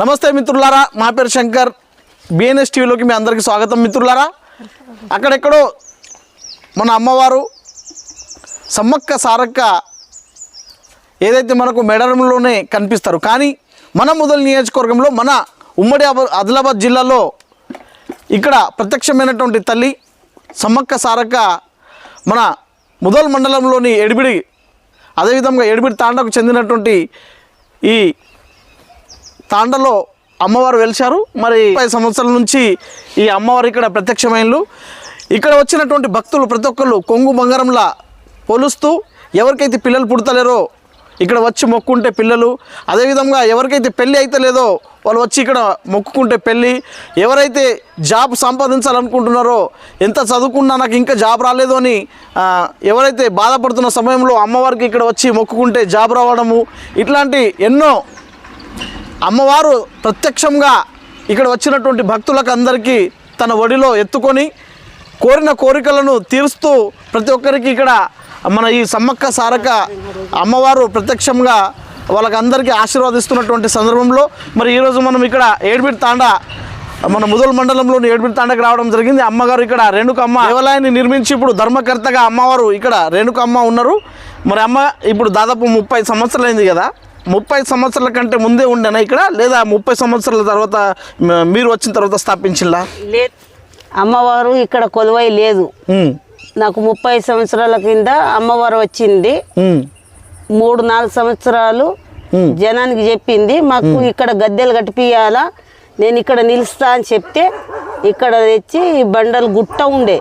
నమస్తే మిత్రులారా మా పేరు శంకర్. బిఎన్ఎస్ టీవీలోకి మీ అందరికీ స్వాగతం మిత్రులారా. అక్కడెక్కడో మన అమ్మవారు సమ్మక్క సారక్క ఏదైతే మనకు మెడరంలోనే కనిపిస్తారు. కానీ మన మొదలు నియోజకవర్గంలో మన ఉమ్మడి ఆదిలాబాద్ జిల్లాలో ఇక్కడ ప్రత్యక్షమైనటువంటి తల్లి సమ్మక్క సారక్క మన ముదల్ మండలంలోని ఎడిబిడి అదేవిధంగా ఎడిబిడి తాండకు చెందినటువంటి ఈ తాండలో అమ్మవారు వెలిచారు మరి ముప్పై సంవత్సరాల నుంచి ఈ అమ్మవారు ఇక్కడ ప్రత్యక్షమైనలు ఇక్కడ వచ్చినటువంటి భక్తులు ప్రతి ఒక్కళ్ళు కొంగు బంగారంలా పోలుస్తూ ఎవరికైతే పిల్లలు పుడతలేరో ఇక్కడ వచ్చి మొక్కుంటే పిల్లలు అదేవిధంగా ఎవరికైతే పెళ్ళి అయితే లేదో వాళ్ళు వచ్చి ఇక్కడ మొక్కుకుంటే పెళ్ళి ఎవరైతే జాబ్ సంపాదించాలనుకుంటున్నారో ఎంత చదువుకున్నా నాకు ఇంకా జాబ్ రాలేదు అని ఎవరైతే బాధపడుతున్న సమయంలో అమ్మవారికి ఇక్కడ వచ్చి మొక్కుకుంటే జాబ్ రావడము ఇట్లాంటి ఎన్నో అమ్మవారు ప్రత్యక్షంగా ఇక్కడ వచ్చినటువంటి భక్తులకు అందరికీ తన ఒడిలో ఎత్తుకొని కోరిన కోరికలను తీరుస్తూ ప్రతి ఒక్కరికి ఇక్కడ మన ఈ సమ్మక్క సారక అమ్మవారు ప్రత్యక్షంగా వాళ్ళకందరికీ ఆశీర్వాదిస్తున్నటువంటి సందర్భంలో మరి ఈరోజు మనం ఇక్కడ ఏడుబిడి తాండా మన ముదల్ మండలంలోని ఏడుబిడి తాండకు రావడం జరిగింది. అమ్మగారు ఇక్కడ రేణుకమ్మ దేవాలయాన్ని నిర్మించి ఇప్పుడు ధర్మకర్తగా అమ్మవారు ఇక్కడ రేణుకమ్మ ఉన్నారు. మరి అమ్మ ఇప్పుడు దాదాపు ముప్పై సంవత్సరాలు అయింది కదా. ముప్పై సంవత్సరాల కంటే ముందే ఉండేనా ఇక్కడ? లేదా ముప్పై సంవత్సరాల తర్వాత మీరు వచ్చిన తర్వాత స్థాపించిందా లేదు. అమ్మవారు ఇక్కడ కొలువై లేదు. నాకు ముప్పై సంవత్సరాల కింద అమ్మవారు వచ్చింది. మూడు నాలుగు సంవత్సరాలు జనానికి చెప్పింది మాకు ఇక్కడ గద్దెలు కట్టిపియాలా నేను ఇక్కడ నిలుస్తా అని చెప్తే ఇక్కడ తెచ్చి బండలు గుట్ట ఉండే.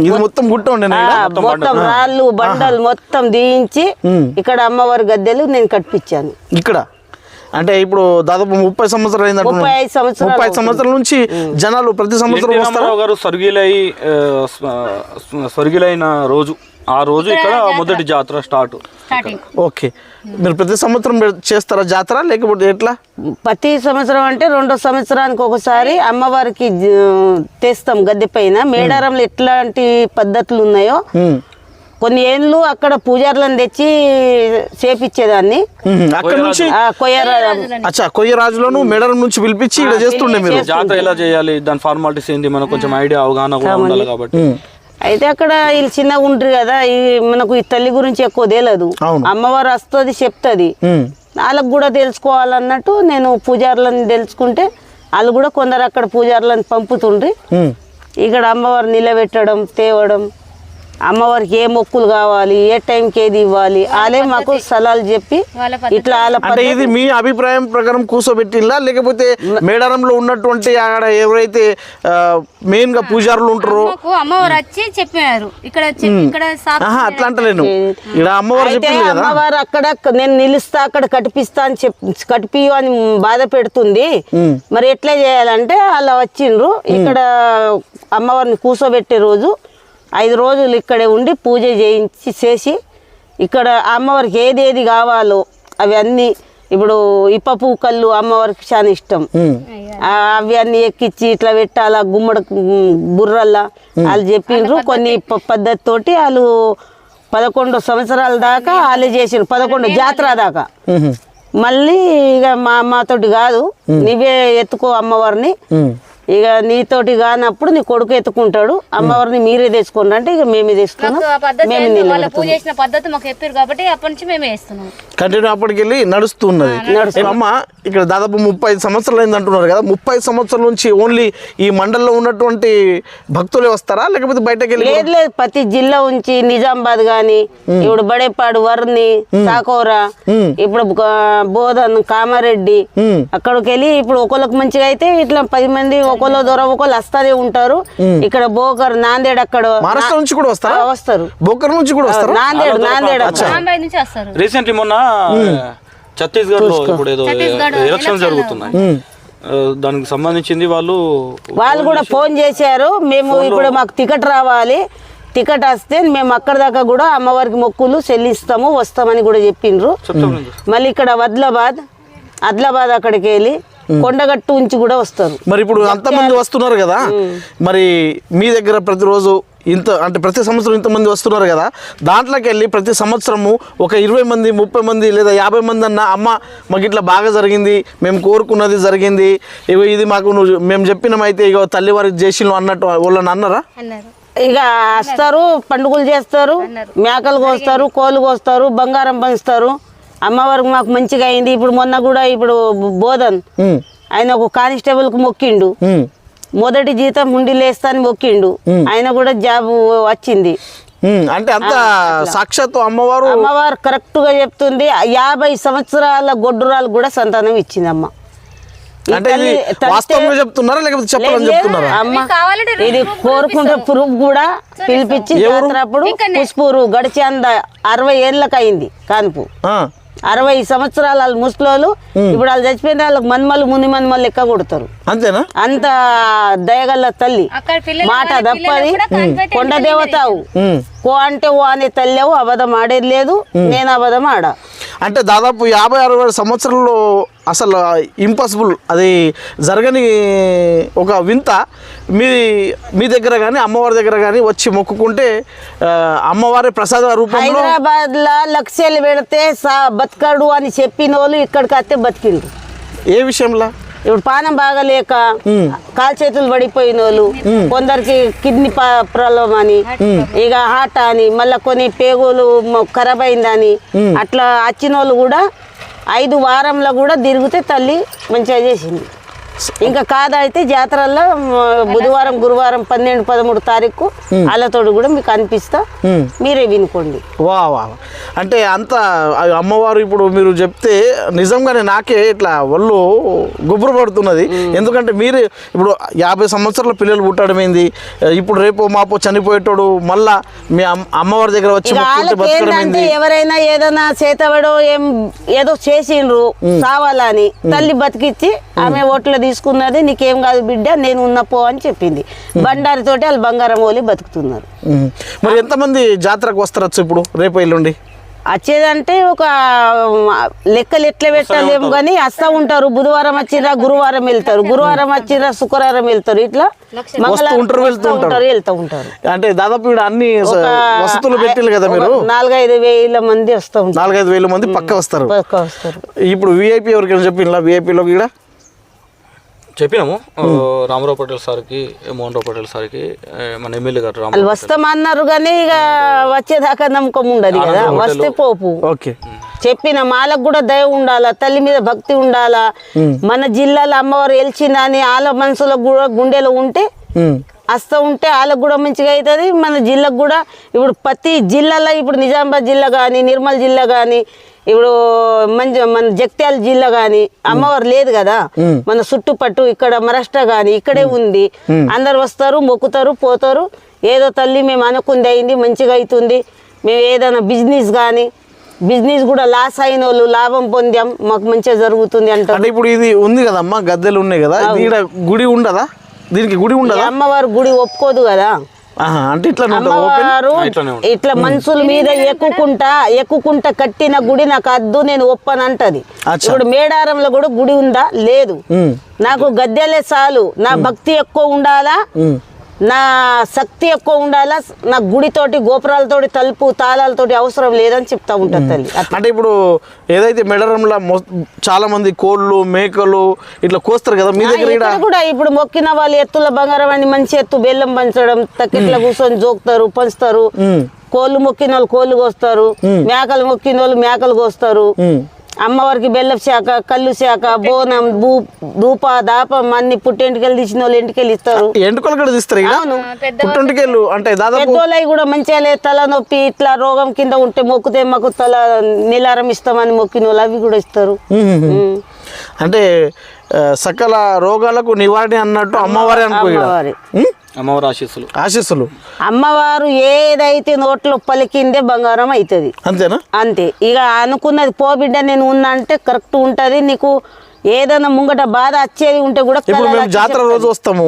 ఇది మొత్తం గుట్ట ఇక్కడ? మొత్తం రాళ్ళు బండలు మొత్తం ఉమ్. ఇక్కడ అమ్మవారి గద్దెలు నేను కట్టిపించాను ఇక్కడ? అంటే ఇప్పుడు దాదాపు ముప్పై సంవత్సరాలు అయింది ముప్పై ఐదు సంవత్సరాలు ముప్పై సంవత్సరాల నుంచి జనాలు ప్రతి సంవత్సరం వస్తారు? గారు స్వర్గీయులై స్వర్గీయులైన రోజు. ఆ రోజు ఇక్కడ మొదటి జాతర స్టార్ట్. ఓకే. మీరు ప్రతి సంవత్సరం చేస్తారా జాతర? లేకపోతే ఎట్లా? ప్రతి సంవత్సరం అంటే రెండో సంవత్సరానికి ఒకసారి అమ్మవారికి తెస్తాం గద్దె పైన. మేడారంలో ఎట్లాంటి పద్ధతులు ఉన్నాయో కొన్ని ఏళ్ళు అక్కడ పూజారులను తెచ్చి చేపిచ్చేదాన్ని. ఉమ్, అక్కడ నుంచి ఆ కొయ్యర అచ్చా కొయ్య రాజులను మెడరం నుంచి పిలిపించి ఇక్కడ చేస్తుండే మీరు. జాతర ఎలా చేయాలి? దాని ఫార్మాలిటీస్ ఏంటి? మనకు కొంచెం ఐడియా అవగాహన కూడా ఉండాలి కాబట్టి. అయితే అక్కడ వీళ్ళు చిన్నగా ఉంటారు కదా ఈ మనకు ఈ తల్లి గురించి ఎక్కువ తెలియదు. అమ్మవారు వస్తుంది చెప్తుంది వాళ్ళకు కూడా తెలుసుకోవాలన్నట్టు నేను పూజారులను తెలుసుకుంటే వాళ్ళు కూడా కొందరు అక్కడ పూజారులను పంపుతుండ్రి. ఇక్కడ అమ్మవారు నిలబెట్టడం తేవడం అమ్మవారికి ఏ మొక్కులు కావాలి ఏ టైంకి ఏది ఇవ్వాలి వాళ్ళే మాకు సలహాలు చెప్పి ఇట్లా వాళ్ళ అంటే ఇది మీ అభిప్రాయం ప్రకారం కూర్చోబెట్టిల్లా లేకపోతే మేడారంలో ఉన్నటువంటి అక్కడ ఎవరైతే మెయిన్గా పూజారులు ఉంటారో అమ్మవారు వచ్చి చెప్పారు. ఇక్కడ చెప్పి ఇక్కడ సాప్ ఆహా అట్లా అంటలేను. ఇక్కడ అమ్మవారు అమ్మవారు అక్కడ నేను నిలుస్తా అక్కడ కట్టిపిస్తా అని చెప్ కట్టిపియు అని బాధ పెడుతుంది. మరి ఎట్లా చేయాలంటే అలా వచ్చిండ్రు. ఇక్కడ అమ్మవారిని కూర్చోబెట్టే రోజు ఐదు రోజులు ఇక్కడే ఉండి పూజ చేయించి చేసి ఇక్కడ అమ్మవారికి ఏది ఏది కావాలో అవి అన్నీ ఇప్పుడు ఇప్ప కళ్ళు అమ్మవారికి చాలా ఇష్టం. అవి అన్ని ఎక్కిచ్చి ఇట్లా పెట్టాలా గుమ్మడి బుర్రల్లా వాళ్ళు చెప్పిండ్రు కొన్ని ప- పద్ధతి తోటి వాళ్ళు పదకొండు సంవత్సరాల దాకా వాళ్ళు చేసిండ్రు పదకొండు జాతర దాకా. మళ్ళీ ఇక మా మాతోటి కాదు. నువ్వే ఎత్తుకో అమ్మవారిని. ఇక నీతోటి కానప్పుడు నీ కొడుకు ఎత్తుకుంటాడు అమ్మవారిని మీరే తెచ్చుకోండి అంటే ఇక మేమే తెచ్చుకున్నాం మేము ఏందో వాళ్ళ నిలబెడతాం పూజ చేసిన పద్ధతి మాకు చెప్పారు కాబట్టి అప్పటి నుంచి మేమే వేస్తున్నాం కంటిన్యూ అప్పటికెళ్ళి నడుస్తున్నది. ఏ అమ్మ ఇక్కడ దాదాపు ముప్పై సంవత్సరాలు అయింది అంటున్నారు కదా ముప్పై సంవత్సరాల నుంచి ఓన్లీ ఈ మండలంలో ఉన్నటువంటి భక్తులే వస్తారా లేకపోతే బయటకు వెళ్ళి లేదు లేదు ప్రతి జిల్లా ఉంచి నిజామాబాద్ గాని ఇప్పుడు బడేపాడు వర్ని సాకోరా ఇప్పుడు బోధన్ కామారెడ్డి. అక్కడికి వెళ్ళి ఇప్పుడు ఒకళ్ళకి మంచిగా అయితే ఇట్లా పది మంది ఒకళ్ళు దొర ఒకళ్ళు వస్తానే ఉంటారు. ఇక్కడ బోకర్ నాందేడ్ అక్కడ మహారాష్ట్ర నుంచి కూడా వస్తారా? వస్తారు. బోకర్ నుంచి కూడా వస్తారా? నాందేడ్ నాందేడ్ నుంచి వస్తారు. రీసెంట్లీ మొన్న ఛత్తీస్గఢ్లో ఇప్పుడు ఏదో ఎలక్షన్స్ జరుగుతున్నాయి. దానికి సంబంధించింది వాళ్ళు వాళ్ళు కూడా ఫోన్ చేశారు. మేము ఇప్పుడు మాకు టికెట్ రావాలి. టికెట్ వస్తే మేము అక్కడ దాకా కూడా అమ్మవారికి మొక్కులు చెల్లిస్తాము వస్తామని కూడా చెప్పిండ్రు. మళ్ళీ ఇక్కడ వద్లాబాద్ ఆదిలాబాద్ అక్కడికి వెళ్ళి కొండగట్టు ఉంచి కూడా వస్తారు. మరి ఇప్పుడు అంతమంది వస్తున్నారు కదా? మరి మీ దగ్గర ప్రతిరోజు ఇంత అంటే ప్రతి సంవత్సరం ఇంతమంది వస్తున్నారు కదా? దాంట్లోకి వెళ్ళి ప్రతి సంవత్సరము ఒక ఇరవై మంది ముప్పై మంది లేదా యాభై మంది అన్న అమ్మ మాకు ఇట్లా బాగా జరిగింది మేము కోరుకున్నది జరిగింది ఇగో ఇది మాకు నువ్వు మేము చెప్పినమైతే ఇగో తల్లివారికి చేసినాం అన్నట్టు వాళ్ళని అన్నారా? అన్నారు. ఇక వస్తారు పండుగలు చేస్తారు మేకలు కోస్తారు కోళ్ళు కోస్తారు బంగారం పంచుతారు. అమ్మవారికి మాకు మంచిగా అయింది. ఇప్పుడు మొన్న కూడా ఇప్పుడు బోధన్ ఆయన ఒక కానిస్టేబుల్కి మొక్కిండు. ఉమ్, మొదటి జీతం ఉండి లేస్తాని మొక్కిండు. ఆయన కూడా జాబ్ వచ్చింది. అంటే అంత సాక్షాత్తు అమ్మవారు అమ్మవారు కరెక్ట్గా చెప్తుంది. యాభై సంవత్సరాల గొడ్డురాలు కూడా సంతానం ఇచ్చింది అమ్మ. ఇది కోరుకుంటే పురుగు కూడా పిలిపించి జాతర అప్పుడు పుష్పూరు గడిచేంద అరవై ఏళ్ళకి అయింది కాన్పు. ఆ, అరవై సంవత్సరాల వాళ్ళు ముసలోళ్ళు ఇప్పుడు వాళ్ళు చచ్చిపోయిన వాళ్ళకి మన్మలు ముని మన్మలు లెక్క కొడతారు. అంతేనా? అంత దయగల్ల తల్లి. మాట తప్పది. కూడా దేవతావు. కో అంటే ఓ అనే తల్లేవు అబద్ధం ఆడేది లేదు నేను అబద్ధం ఆడ. అంటే దాదాపు యాభై అరవై సంవత్సరాల్లో అసలు ఇంపాసిబుల్ అది జరగని ఒక వింత. మీ మీ దగ్గర కానీ అమ్మవారి దగ్గర కానీ వచ్చి మొక్కుకుంటే అమ్మవారి ప్రసాద రూపంలో హైదరాబాద్లో లక్ష్యాలు పెడితే బతకడు అని చెప్పిన వాళ్ళు ఇక్కడికి వస్తే బతికిండ్రు. ఏ విషయంలో? ఇప్పుడు పానం బాగలేక కాలు చేతులు పడిపోయిన వాళ్ళు కొందరికి కిడ్నీ ప్రాబ్లం అని ఇక హార్ట్ అని మళ్ళీ కొన్ని పేగులు ఖరాబ్ అయిందని అట్లా వచ్చిన వాళ్ళు కూడా ఐదు వారంలో కూడా తిరిగితే తల్లి మంచిగా చేసింది. ఇంకా కాదైతే జాతరల్లో బుధవారం గురువారం పన్నెండు పదమూడు తారీఖు వాళ్ళతోటి కూడా మీకు అనిపిస్తా. మీరే వినుకోండి. వా వా. అంటే అంత అమ్మవారు ఇప్పుడు మీరు చెప్తే నిజంగానే నాకే ఇట్లా ఒళ్ళు గుబురు పడుతున్నది. ఎందుకంటే మీరు ఇప్పుడు యాభై సంవత్సరాల పిల్లలు పుట్టడం ఏంది? ఇప్పుడు రేపు మాపో చనిపోయేటోడు మళ్ళా మీ అమ్మ- అమ్మవారి దగ్గర వచ్చి ఎవరైనా ఏదైనా చేతబడో ఏం ఏదో చేసిండ్రు సావాలని తల్లి బతికిచ్చి ఆమె ఓట్లు తీసుకున్నది నీకేం కాదు బిడ్డ నేను ఉన్న పో అని చెప్పింది. బండారి తోటి వాళ్ళు బంగారం ఓలి బతుకుతున్నారు. మరి ఎంతమంది జాతరకు వస్తారచ్చు ఇప్పుడు రేపు ఎల్లుండి? వచ్చేదంటే ఒక లెక్కలు ఎట్లా పెట్టలేము కానీ వస్తూ ఉంటారు. బుధవారం వచ్చిరా గురువారం వెళ్తారు. గురువారం వచ్చిరా శుక్రవారం వెళ్తారు. ఇట్లా మంగళవారం ఉంటారు, వెళ్తూ ఉంటారు. వెళ్తూ ఉంటారు. అంటే దాదాపు ఇక్కడ అన్ని వసతులు పెట్టిల్లు కదా మీరు? నాలుగైదు వేల మంది వస్తూ ఉంటారు. నాలుగైదు వేల మంది పక్క వస్తారు. పక్క వస్తారు. ఇప్పుడు విఐపి ఎవరికైనా చెప్పిన విఐపిలోకి ఇక్కడ చెప్పినాము. రామారావు పటేల్ సార్కి మోహన్ రావు పటేల్ సార్కి మన ఎమ్మెల్యే గారు వాళ్ళు రామారావు వస్తామన్నారు కానీ ఇక వచ్చేదాకా నమ్మకం ఉండదు కదా. వస్తే పోపు. ఓకే. చెప్పిన మాలకు కూడా దయ ఉండాలా? తల్లి మీద భక్తి ఉండాలా? మన జిల్లాలో అమ్మవారు గెలిచిందా అని వాళ్ళ మనసులో కూడా గుండెలో ఉంటే. వస్తూ ఉంటే వాళ్ళకు కూడా మంచిగా అవుతుంది మన జిల్లాకు కూడా ఇప్పుడు ప్రతి జిల్లాలో ఇప్పుడు నిజామాబాద్ జిల్లా కానీ నిర్మల్ జిల్లా కానీ ఇప్పుడు మంచి మన జగిత్యాల జిల్లా కానీ అమ్మవారు లేదు కదా. మన చుట్టుపట్టు ఇక్కడ మహారాష్ట్ర కానీ ఇక్కడే ఉంది. అందరు వస్తారు మొక్కుతారు పోతారు. ఏదో తల్లి మేము అనుకుంది అయింది మంచిగా అవుతుంది. మేము ఏదైనా బిజినెస్ కానీ బిజినెస్ కూడా లాస్ అయిన వాళ్ళు లాభం పొందాం మాకు మంచిగా జరుగుతుంది అంటారు. అంటే ఇప్పుడు ఇది ఉంది కదమ్మా గద్దెలు ఉన్నాయి కదా. ఇక్కడ గుడి ఉండదా? దీనికి గుడి ఉండదా? అమ్మవారు గుడి ఒప్పుకోదు కదా. అంటే ఇట్లా. ఇట్లా మనుషుల మీద ఎక్కుకుంటా ఎక్కుకుంటా కట్టిన గుడి నాకు అద్దు నేను ఒప్పని అంటది అచ్చా. ఇప్పుడు మేడారంలో కూడా గుడి ఉందా? లేదు. నాకు గద్దెలే చాలు. నా భక్తి ఎక్కువ ఉండాలా. నా శక్తి ఎక్కువ ఉండాలా? నా గుడితోటి గోపురాలతోటి తలుపు తాళాలతోటి అవసరం లేదని చెప్తా ఉంటుంది తల్లి. అంటే ఇప్పుడు ఏదైతే మెడరంలో చాలా మంది కోళ్ళు మేకలు ఇట్లా కోస్తారు కదా మీ దగ్గర కూడా ఇప్పుడు మొక్కిన వాళ్ళు ఎత్తుల బంగారం అని మంచి ఎత్తు బెల్లం పంచడం తక్కిట్ల కూర్చొని జోకుతారు పంచుతారు. కోళ్ళు మొక్కిన వాళ్ళు కోళ్ళు కోస్తారు. మేకలు మొక్కిన వాళ్ళు మేకలు కోస్తారు. అమ్మవారికి బెల్లం శాఖ కళ్ళు శాఖ బోనం భూ ధూప దాపం అన్ని పుట్టెంటికెళ్ళి తీసిన వాళ్ళు ఇంటికెళ్ళి ఇస్తారు ఎంటుకలు కూడా తీస్తారు ఇక్కడ అవును. పుట్టింటికెళ్ళు అంటే దాదాపు పెద్దోళ్ళవి కూడా మంచిగా లేదు తల నొప్పి ఇట్లా రోగం కింద ఉంటే మొక్కితే మాకు తల నిలారం ఇస్తామని మొక్కిన వాళ్ళు అవి కూడా ఇస్తారు ఉమ్. అంటే సకల రోగాలకు నివారణ అన్నట్టు అమ్మవారి. అమ్మవారి? అమ్మవారి ఆశీస్సులు. ఆశీస్సులు. అమ్మవారు ఏదైతే నోట్లో పలికిందే బంగారం అవుతుంది అంతేనా? అంతే. ఇక అనుకున్నది పో బిడ్డ నేను ఉన్నా అంటే కరెక్ట్ ఉంటుంది. నీకు ఏదైనా ముంగట బాధ వచ్చేది ఉంటే కూడా ఇప్పుడు మేము జాతర. రోజు వస్తాము.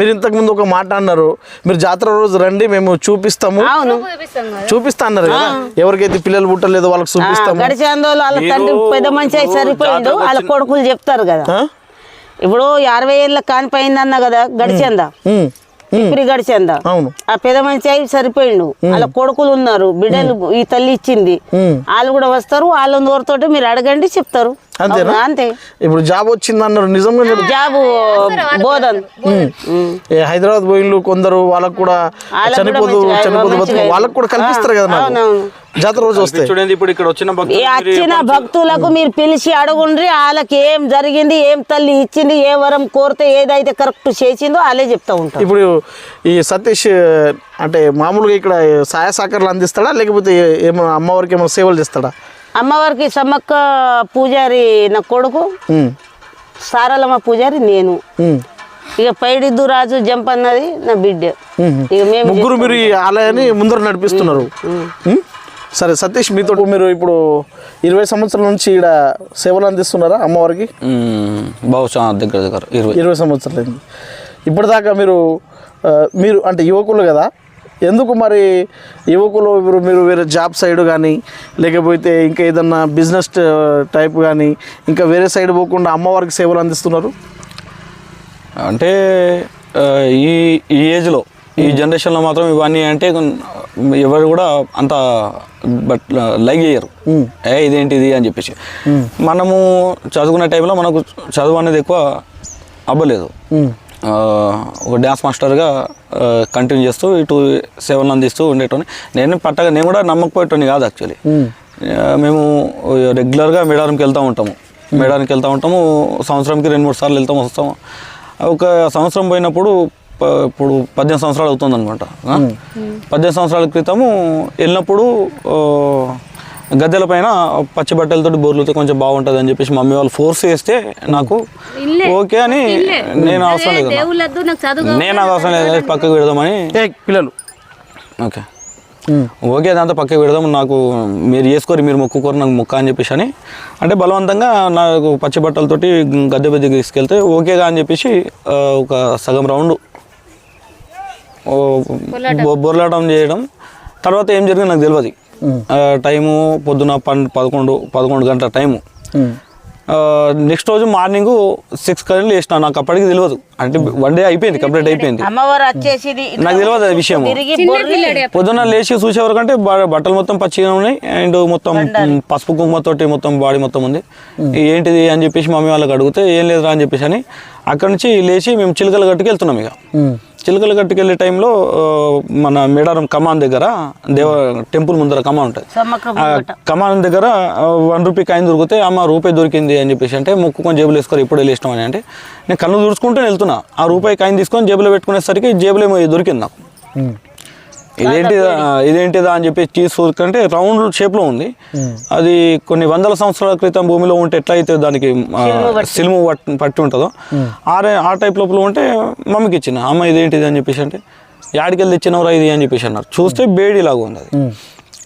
మీరు ఇంతకు ముందు ఒక మాట అన్నారు. మీరు జాతర రోజు రండి మేము చూపిస్తాము. అవును. చూపిస్తాం కదా చూపిస్తా అన్నారు కదా? ఎవరికైతే పిల్లలు పుట్టలేదో వాళ్ళకి చూపిస్తాము. గడిచే అందోళ్ళు వాళ్ళ తండ్రి పెద్ద మనిషి అయి సరిపోయిండు. వాళ్ళ కొడుకులు చెప్తారు కదా? ఇప్పుడు అరవై ఏళ్ళ కానిపోయిందన్న కదా గడిచేందా. ఇప్పుడు గడిచింద అవును. ఆ పెద్ద మనిషి అయి సరిపోయిండు. వాళ్ళ కొడుకులు ఉన్నారు. బిడ్డలు ఈ తల్లి ఇచ్చింది. వాళ్ళు కూడా వస్తారు. వాళ్ళ దూరతోటి మీరు అడగండి చెప్తారు? అంతే. ఇప్పుడు జాబ్ వచ్చింది అన్నారు నిజంగా. జాబు బోధన్. హైదరాబాద్ పోయిళ్ళు కొందరు వాళ్ళకు కూడా చనిపోదు చనిపోదు వాళ్ళకు కూడా కల్పిస్తారు కదా. జాతర రోజు వస్తే చూడండి ఇప్పుడు ఇక్కడ వచ్చిన వచ్చిన భక్తులకు మీరు పిలిచి అడుగుండ్రి వాళ్ళకి ఏం జరిగింది ఏం తల్లి ఇచ్చింది ఏ వరం కోరితే ఏదైతే కరెక్ట్ చేసిందో వాళ్ళే చెప్తా ఉంటారు. ఇప్పుడు ఈ సతీష్ అంటే మామూలుగా ఇక్కడ సహాయ సహకారాలు అందిస్తాడా? లేకపోతే ఏమో అమ్మవారికి ఏమో సేవలు చేస్తాడా? అమ్మవారికి సమ్మక్క పూజారి నా కొడుకు సారలమ్మ పూజారి నేను. ఇక పైడిద్దు రాజు జంప్ అన్నది నా బిడ్డ. ఇక మేము ముగ్గురు మీరు ఆలయాన్ని ముందర నడిపిస్తున్నారు? సరే సతీష్ మీతో మీరు ఇప్పుడు ఇరవై సంవత్సరాల నుంచి ఇక్కడ సేవలు అందిస్తున్నారా అమ్మవారికి? మ్మ్. బహుశా దగ్గర దగ్గర ఇరవై. ఇరవై సంవత్సరాలు అయింది. ఇప్పటిదాకా మీరు మీరు అంటే యువకులు కదా ఎందుకు మరి యువకులు ఇప్పుడు మీరు వేరే జాబ్ సైడ్ కానీ లేకపోతే ఇంకా ఏదన్నా బిజినెస్ టైప్ కానీ ఇంకా వేరే సైడ్ పోకుండా అమ్మవారికి సేవలు అందిస్తున్నారు? అంటే ఈ ఈ ఏజ్లో ఈ జనరేషన్లో మాత్రం ఇవన్నీ అంటే ఎవరు కూడా అంత బట్ లైక్ చేయరు. ఏ ఇదేంటిది అని చెప్పేసి. మనము చదువుకునే టైంలో మనకు చదువు అనేది ఎక్కువ అవ్వలేదు ఒక డ్యాన్స్ మాస్టర్గా కంటిన్యూ చేస్తూ ఇటు సేవలు అందిస్తూ ఉండేటోని. నేను పట్టగా నేను కూడా నమ్మకపోయేటోని కాదు యాక్చువల్లీ. మేము రెగ్యులర్గా మేడారంకి వెళ్తూ ఉంటాము. మేడారంకి వెళ్తూ ఉంటాము సంవత్సరంకి రెండు మూడు సార్లు వెళ్తాము వస్తాము. ఒక సంవత్సరం పోయినప్పుడు ఇప్పుడు పద్దెనిమిది సంవత్సరాలు అవుతుంది అనమాట పద్దెనిమిది సంవత్సరాల క్రితము వెళ్ళినప్పుడు గద్దెల పైన పచ్చి బట్టలతోటి బోర్లుతో కొంచెం బాగుంటుంది అని చెప్పేసి మమ్మీ వాళ్ళు ఫోర్స్ చేస్తే నాకు. ఓకే అని నేను అవసరం లేదు నేను నాకు అవసరం లేదు పక్కకు పెడదామని. ఏ పిల్లలు. ఓకే. ఓకే దాంతో పక్కకు పెడదాం నాకు మీరు చేసుకోరు మీరు మొక్కుకోరు నాకు మొక్క అని చెప్పేసి అని. అంటే బలవంతంగా నాకు పచ్చి బట్టలతోటి గద్దె పెద్ద తీసుకెళ్తే ఓకేగా అని చెప్పేసి ఒక సగం రౌండ్ బొర్లాటం. చేయడం. తర్వాత ఏం జరిగింది నాకు తెలియదు ఆ, టైము పొద్దున పన్ పదకొండు పదకొండు గంటల టైము. నెక్స్ట్ రోజు మార్నింగ్ సిక్స్ కరెంట్ లేచిన నాకు అప్పటికి తెలియదు అంటే వన్ డే అయిపోయింది కంప్లీట్ అయిపోయింది. అమ్మవారు వచ్చేసింది. నాకు తెలియదు అది విషయం పొద్దున్న లేచి చూసేవరకంటే బ- బట్టలు మొత్తం పచ్చిగా ఉన్నాయి. అండ్ మొత్తం పసుపు కుంకుమతోటి మొత్తం బాడీ మొత్తం ఉంది. ఏంటిది అని చెప్పేసి మమ్మీ వాళ్ళకి అడిగితే ఏం లేదురా అని చెప్పేసి అని అక్కడి నుంచి లేచి మేము చిలుకల గట్టుకు వెళ్తున్నాం ఇక చిలుకల గట్టుకు వెళ్ళే టైంలో మన మేడారం కమాన్ దగ్గర దేవ టెంపుల్ ముందర కమాన్ ఉంటుంది కమాన్ దగ్గర వన్ రూపీ కాయిన్ దొరికితే అమ్మ రూపాయి దొరికింది అని చెప్పేసి అంటే మొక్కుకొని జేబులో వేసుకోరు ఇప్పుడు వెళ్ళేసినాం అని అంటే నేను కళ్ళు తుడుచుకుంటూ వెళ్తున్నా. ఆ రూపాయి కాయిన్ తీసుకొని జేబులో పెట్టుకునేసరికి జేబులో ఏమో దొరికింది నాకు. ఉమ్, ఇదేంటిదా ఇదేంటిదా అని చెప్పి తీసుకుంటే రౌండ్ షేప్లో ఉంది. అది కొన్ని వందల సంవత్సరాల క్రితం భూమిలో ఉంటే ఎట్లయితే దానికి సిలుము పట్- పట్టి ఉంటుందో ఆ ఆ టైప్ లోపల ఉంటే మమ్మీకి ఇచ్చిన అమ్మ ఇదేంటిది? అని చెప్పేసి అంటే యాడికెళ్ళి తెచ్చినవరా ఇది? అని చెప్పేసి అన్నారు. చూస్తే బేడి లాగా ఉంది అది.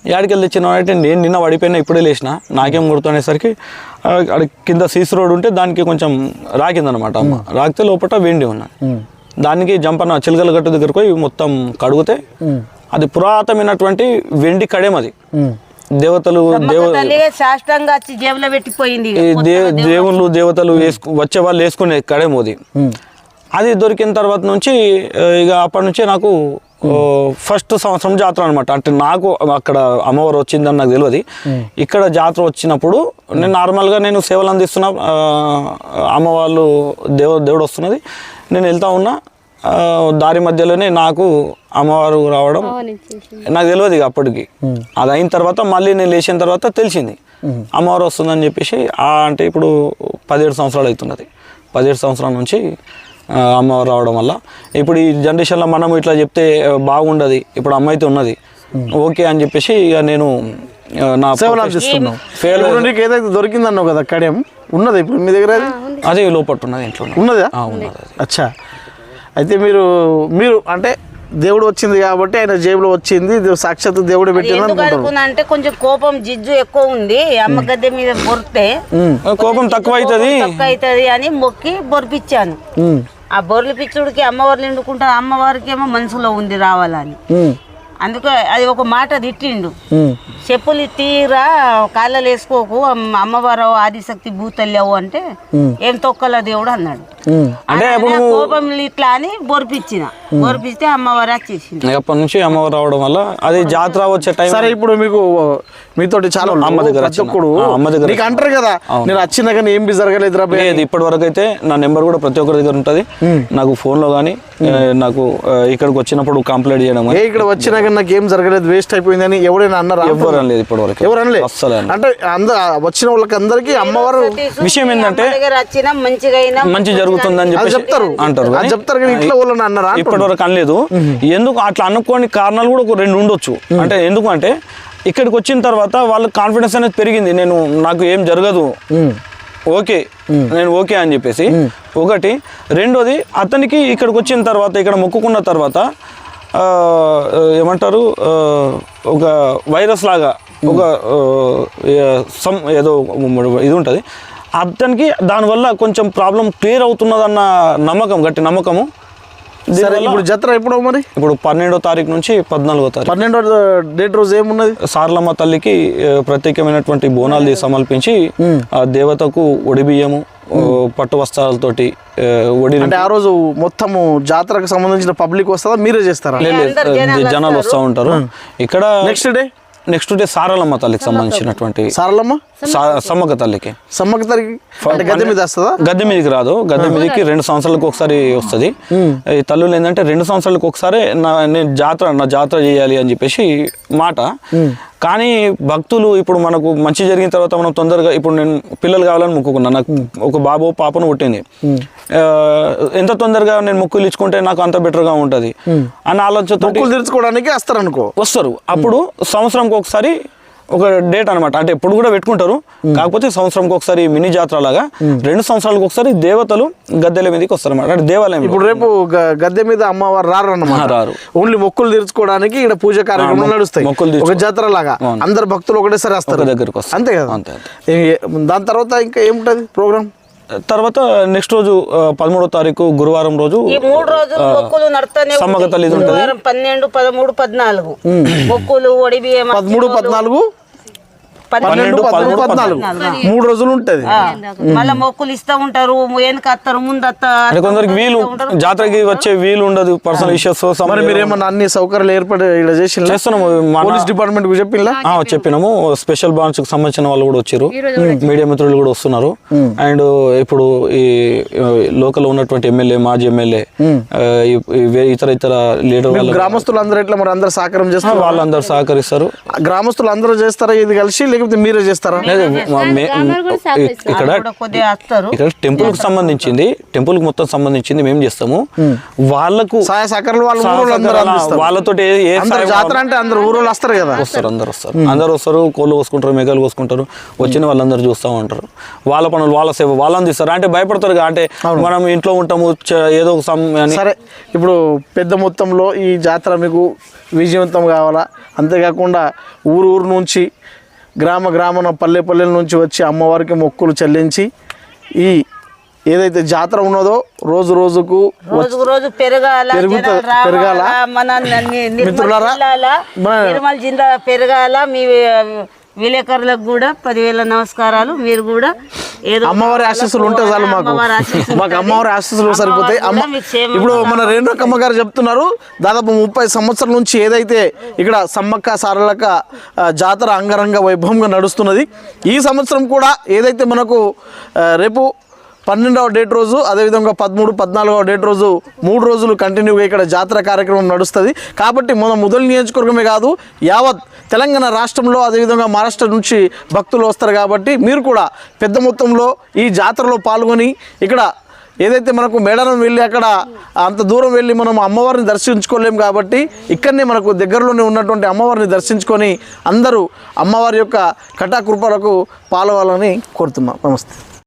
యాడికెళ్ళి తెచ్చినావు అంటే నేను నిన్న పడిపోయినా ఇప్పుడే లేచిన నాకేం గుర్తునేసరికి ఆ, ఆడ కింద సీస్ రోడ్ ఉంటే దానికి కొంచెం రాకిందనమాట అమ్మ. రాకితే లోపల వెండి ఉన్నది. దానికి జంపన చిలకల గట్టు దగ్గరకు పోయి మొత్తం కడిగితే అది పురాతనమైనటువంటి వెండి కడేం అది. దేవతలు జేబులో పెట్టిపోయింది దేవుళ్ళు దేవతలు వేసుకు వచ్చే వాళ్ళు వేసుకునే కడేం అది. అది దొరికిన తర్వాత నుంచి ఇక అప్పటి నుంచే నాకు ఫస్ట్ సంవత్సరం జాతర అనమాట అంటే నాకు అక్కడ అమ్మవారు వచ్చిందని నాకు తెలియదు ఇక్కడ జాతర వచ్చినప్పుడు నేను నార్మల్గా నేను సేవలు అందిస్తున్నా అమ్మవాళ్ళు దేవ దేవుడు వస్తున్నది. నేను వెళ్తా ఉన్నా దారి మధ్యలోనే నాకు అమ్మవారు రావడం నాకు తెలియదు ఇక అప్పటికి. అది అయిన తర్వాత మళ్ళీ నేను లేచిన తర్వాత తెలిసింది. అమ్మవారు వస్తుందని చెప్పేసి ఆ అంటే ఇప్పుడు పదిహేడు సంవత్సరాలు అవుతున్నది. పదిహేడు సంవత్సరాల నుంచి అమ్మవారు రావడం వల్ల. ఇప్పుడు ఈ జనరేషన్లో మనం ఇట్లా చెప్తే బాగుండదు. ఇప్పుడు అమ్మ అయితే ఉన్నది. ఓకే అని చెప్పేసి ఇక నేను నా ఫెయిల్ నీకు ఏదైతే దొరికిందన్నావు కదా కడియం ఉన్నది ఇప్పుడు మీ దగ్గర అది? ఉన్నది? ఇంట్లో ఉన్నది. ఉన్నదా అచ్చా. అయితే మీరు మీరు అంటే దేవుడు వచ్చింది కాబట్టి ఆయన జేబులో వచ్చింది సాక్షాత్ దేవుడు పెట్టింది అంటే కొంచెం కోపం జిజ్జు ఎక్కువ ఉంది. అమ్మ గద్దె మీద బొరితే కోపం తక్కువ అవుతుంది తక్కువ అవుతుంది అని మొక్కి బొరిపిచ్చాను. ఆ బొర్రెల పిచ్చుడికి అమ్మవారు నిండుకుంటా అమ్మవారికి ఏమో మనసులో ఉంది రావాలని. అందుకే అది ఒక మాట తిట్టిండు. చెప్పులు తీరా కాళ్ళలు వేసుకోకు అమ్మ- అమ్మవారు ఆదిశక్తి భూతల్లేవు అంటే ఏం తొక్కల దేవుడు అన్నాడు. అంటే కోపం ఇట్లా అని బొరిపించిన బొరిపిస్తే అమ్మవారు వచ్చేసింది ఇక అప్పటి నుంచి అమ్మవారు రావడం వల్ల అది జాతర వచ్చే టైం సరే ఇప్పుడు మీకు మీతోటి చాలా అమ్మ దగ్గర. ఒక్కడు అమ్మ నీకు అంటారు కదా నేను వచ్చినా కానీ ఏం బి జరగలేదురా బే. లేదు ఇప్పటి వరకు అయితే నా నెంబర్ కూడా ప్రతి ఒక్కరి దగ్గర ఉంటుంది. నాకు ఫోన్లో కానీ నాకు ఆ, ఇక్కడికి వచ్చినప్పుడు కంప్లైంట్ చేయడం ఏ ఇక్కడ వచ్చినా కానీ నాకు ఏం జరగలేదు వేస్ట్ అయిపోయిందని ఎవరైనా అన్నారా? ఎవ్వరు అనలేదు ఇప్పటి వరకు ఎవరు అనలేదు. అంటే అందరు వచ్చిన వాళ్ళకి అందరికి అమ్మవారు విషయం ఏంటంటే మంచి జరుగుతుందని అది చెప్పేసి చెప్తారు. అంటారు చెప్తారు కానీ ఇంట్లో వాళ్ళని అన్నారా? ఇప్పటి వరకు అనలేదు. ఎందుకు అట్లా అనుకోని కారణాలు కూడా ఒక రెండు ఉండొచ్చు. అంటే ఎందుకు అంటే ఇక్కడికి వచ్చిన తర్వాత వాళ్ళ కాన్ఫిడెన్స్ అనేది పెరిగింది. నేను నాకు ఏం జరగదు. ఓకే. నేను ఓకే అని చెప్పేసి. ఒకటి. రెండోది అతనికి ఇక్కడికి వచ్చిన తర్వాత ఇక్కడ మొక్కుకున్న తర్వాత ఏమంటారు ఒక వైరస్ లాగా ఒక సమ్ ఏదో ఇది ఉంటుంది. అతనికి దానివల్ల కొంచెం ప్రాబ్లం క్లియర్ అవుతున్నదన్న నమ్మకం గట్టి నమ్మకము. సరే ఇప్పుడు జత్ర ఎప్పుడో మరి? ఇప్పుడు పన్నెండో తారీఖు నుంచి పద్నాలుగో తారీఖు. పన్నెండో డేట్ రోజు ఏమున్నది? సార్లమ్మ తల్లికి ప్రత్యేకమైనటువంటి బోనాలు తీసి సమర్పించి ఆ దేవతకు ఒడి బియ్యము ఓ, పట్టు వస్త్రాలతోటి ఆ, ఒడి అంటే ఆ రోజు మొత్తము జాతరకు సంబంధించిన పబ్లిక్ వస్తుందా? మీరే చేస్తారా? జనాలు వస్తూ ఉంటారు. ఇక్కడ next day next day Saralamma తల్లికి సంబంధించినటువంటి సారలమ్మ? సమ్మక్క తల్లికి. సమ్మక్క అంటే గద్దె మీద వస్తుందా? గద్దె మీదకి రాదు. గద్దె మీదకి రెండు సంవత్సరాలకు ఒకసారి వస్తుంది. ఈ తల్లులు ఏంటంటే రెండు సంవత్సరాలకు ఒకసారి నా నేను జాతర నా జాతర చేయాలి అని చెప్పేసి మాట. కానీ భక్తులు ఇప్పుడు మనకు మంచి జరిగిన తర్వాత మనం తొందరగా ఇప్పుడు నేను పిల్లలు కావాలని మొక్కుకున్నా. నాకు ఒక బాబు పాపను పుట్టింది. ఎంత తొందరగా నేను మొక్కులు ఇచ్చుకుంటే నాకు అంత బెటర్గా ఉంటుంది. అని ఆలోచనతో మొక్కులు తీర్చుకోవడానికి వస్తారు అనుకో వస్తారు. అప్పుడు సంవత్సరంకి ఒకసారి ఒక డేట్ అన్నమాట. అంటే ఎప్పుడు కూడా పెట్టుకుంటారు. కాకపోతే సంవత్సరంకి ఒకసారి మినీ జాతర లాగా రెండు సంవత్సరాలకు ఒకసారి దేవతలు గద్దెల మీదకి వస్తారు అన్నమాట అంటే దేవాలయం ఇప్పుడు రేపు గద్దె మీద అమ్మవారు రారు అన్నమాట రారు. ఓన్లీ మొక్కులు తీర్చుకోవడానికి ఇక్కడ పూజ కార్యక్రమాలు మొక్- నడుస్తాయి. మొక్కులు ఒక జాతర లాగా. అందరు భక్తులు ఒకటేసారి వస్తారు. దగ్గరికి వస్తారు. అంతే కదా? అంతే, దాని తర్వాత ఇంకా ఏముంటది ప్రోగ్రామ్? తర్వాత నెక్స్ట్ రోజు పదమూడో తారీఖు గురువారం రోజు ఈ మూడు రోజులు మొక్కులు. తల్లి పన్నెండు పదమూడు పద్నాలుగు. మొక్కులు ఒడి బియ్యం పదమూడు పద్నాలుగు? పన్నెండు పదమూడు పద్నాలుగు. మూడు రోజులు ఉంటది. మళ్ళీ మొక్కులు ఇస్తూ ఉంటారు ముందు కొందరికి వీలు జాతరకి వచ్చే వీలు ఉండదు పర్సనల్ ఇష్యూస్ మరి అన్ని సౌకర్యాలు ఏర్పాటు ఇక్కడ చేసి చేస్తున్నాము పోలీస్ డిపార్ట్మెంట్కు చెప్పిందా ఆ, చెప్పినాము. స్పెషల్ బ్రాంచ్కి సంబంధించిన వాళ్ళు కూడా వచ్చారు. మీడియా మిత్రులు కూడా వస్తున్నారు. అండ్ ఇప్పుడు ఈ లోకల్ ఉన్నటువంటి ఎమ్మెల్యే మాజీ ఎమ్మెల్యే ఇతర ఇతర లీడర్ గ్రామస్తులు అందరూ ఎట్లా మరి అందరు సహకారం చేస్తారు? వాళ్ళందరూ సహకరిస్తారు. గ్రామస్తులు అందరూ చేస్తారా? ఇది కలిసి లేకపోతే మీరే చేస్తారా? ఇక్కడ ఇక్కడ టెంపుల్కి సంబంధించింది. టెంపుల్కి మొత్తం సంబంధించింది మేము చేస్తాము. వాళ్ళకు సహాయ సహకారాలు వాళ్ళు వాళ్ళతో జాతర అంటే అందరు ఊరోళ్ళు వస్తారు కదా. వస్తారు అందరు వస్తారు. అందరు వస్తారు కోళ్ళు కోసుకుంటారు మేకలు కోసుకుంటారు వచ్చిన వాళ్ళందరూ చూస్తూ ఉంటారు. వాళ్ళ పనులు వాళ్ళ సేవ వాళ్ళు అందిస్తారు. అంటే భయపడతారు అంటే మనం ఇంట్లో ఉంటాము ఏదో ఒక సరే ఇప్పుడు పెద్ద మొత్తంలో ఈ జాతర మీకు విజయవంతం కావాలా? అంతేకాకుండా ఊరు ఊరు నుంచి గ్రామ గ్రామన పల్లె పల్లెల నుంచి వచ్చి అమ్మవారికి మొక్కులు చెల్లించి ఈ ఏదైతే జాతర ఉన్నదో రోజు రోజుకు రోజు రోజు పెరగాల. మన మిత్రులారా, నిర్మల్ జిల్లా పెరగాల మీ విలేకరులకు కూడా పదివేల నమస్కారాలు. మీరు కూడా ఏదో అమ్మవారి ఆశీస్సులు ఉంటే చాలు మాకు. మాకు అమ్మవారి ఆశీస్సులు సరిపోతాయి. అమ్మ ఇప్పుడు మన రేణుకమ్మ గారు చెప్తున్నారు దాదాపు ముప్పై సంవత్సరాల నుంచి ఏదైతే ఇక్కడ సమ్మక్క సారలక జాతర అంగరంగ వైభవంగా నడుస్తున్నది ఈ సంవత్సరం కూడా ఏదైతే మనకు రేపు పన్నెండవ డేట్ రోజు అదేవిధంగా పదమూడు పద్నాలుగవ డేట్ రోజు మూడు రోజులు కంటిన్యూగా ఇక్కడ జాతర కార్యక్రమం నడుస్తుంది. కాబట్టి మన మొదలు నియోజకవర్గమే కాదు యావత్ తెలంగాణ రాష్ట్రంలో అదేవిధంగా మహారాష్ట్ర నుంచి భక్తులు వస్తారు కాబట్టి మీరు కూడా పెద్ద మొత్తంలో ఈ జాతరలో పాల్గొని ఇక్కడ ఏదైతే మనకు మేడారం వెళ్ళి అక్కడ అంత దూరం వెళ్ళి మనం అమ్మవారిని దర్శించుకోలేము కాబట్టి ఇక్కడనే మనకు దగ్గరలోనే ఉన్నటువంటి అమ్మవారిని దర్శించుకొని అందరూ అమ్మవారి యొక్క కటాకృపలకు పాల్వాలని కోరుతున్నాం. నమస్తే.